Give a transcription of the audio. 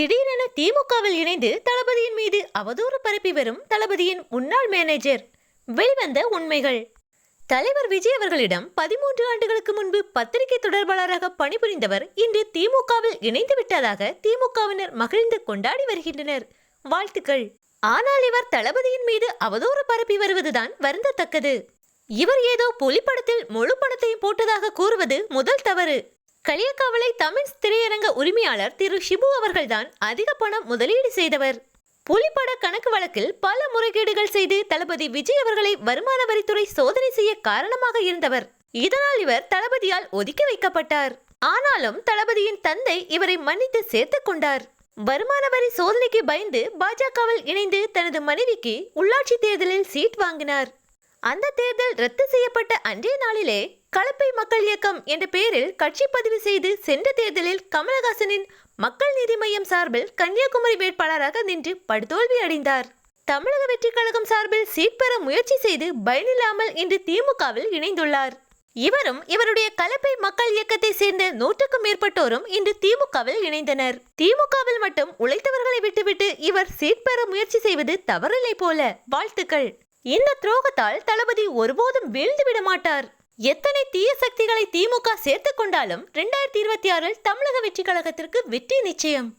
திடீரென திமுகவில் இணைந்து தளபதியின் மீது அவதூறு பரப்பி வரும் தளபதியின் முன்னாள் மேனேஜர். வெளிவந்த உண்மைகள். தலைவர் விஜய் அவர்களிடம் பதிமூன்று ஆண்டுகளுக்கு முன்பு பத்திரிகை தொடர்பாளராக பணிபுரிந்தவர் இன்று திமுகவில் இணைந்து விட்டதாக திமுகவினர் மகிழ்ந்து கொண்டாடி வருகின்றனர். வாழ்த்துக்கள். ஆனால் இவர் தளபதியின் மீது அவதூறு பரப்பி வருவதுதான் வருந்தத்தக்கது. இவர் ஏதோ புலிப்படத்தில் முழு பணத்தையும் போட்டதாக கூறுவது முதல் தவறு. களியக்காவலை தமிழ் திரையரங்க உரிமையாளர் திரு ஷிபு அவர்கள்தான் அதிக பணம் முதலீடு செய்தவர். புலிப்பட கணக்கு வழக்கில் பல முறைகேடுகள் செய்து தளபதி விஜய் அவர்களை வருமான வரித்துறை சோதனை செய்ய காரணமாக இருந்தவர். இதனால் இவர் தளபதியால் ஒதுக்கி வைக்கப்பட்டார். ஆனாலும் தளபதியின் தந்தை இவரை மன்னித்து சேர்த்துக் கொண்டார். வருமான வரி சோதனைக்கு பயந்து பாஜகவில் இணைந்து தனது மனைவிக்கு உள்ளாட்சி தேர்தலில் சீட் வாங்கினார். அந்த தேர்தல் ரத்து செய்யப்பட்ட அன்றைய நாளிலே கலப்பை மக்கள் இயக்கம் என்ற பெயரில் கட்சி பதிவு செய்து சென்ற தேர்தலில் கமலஹாசனின் மக்கள் நீதி மையம் சார்பில் கன்னியாகுமரி வேட்பாளராக நின்று படுதோல்வி அடைந்தார். தமிழக வெற்றிக் கழகம் சார்பில் சீட் பெற முயற்சி செய்து பயனில்லாமல் இன்று திமுகவில் இணைந்துள்ளார். இவரும் இவருடைய கலப்பை மக்கள் இயக்கத்தை சேர்ந்த நூற்றுக்கும் மேற்பட்டோரும் இன்று திமுகவில் இணைந்தனர். திமுகவில் மட்டும் உழைத்தவர்களை விட்டுவிட்டு இவர் சீட் பெற முயற்சி செய்வது தவறில்லை போல. வாழ்த்துக்கள். இந்த துரோகத்தால் தளபதி ஒருபோதும் வீழ்ந்து விட மாட்டார்? எத்தனை தீய சக்திகளை திமுக சேர்த்துக் கொண்டாலும் இரண்டாயிரத்தி இருபத்தி ஆறில் தமிழக வெற்றி கழகத்திற்கு வெற்றி நிச்சயம்.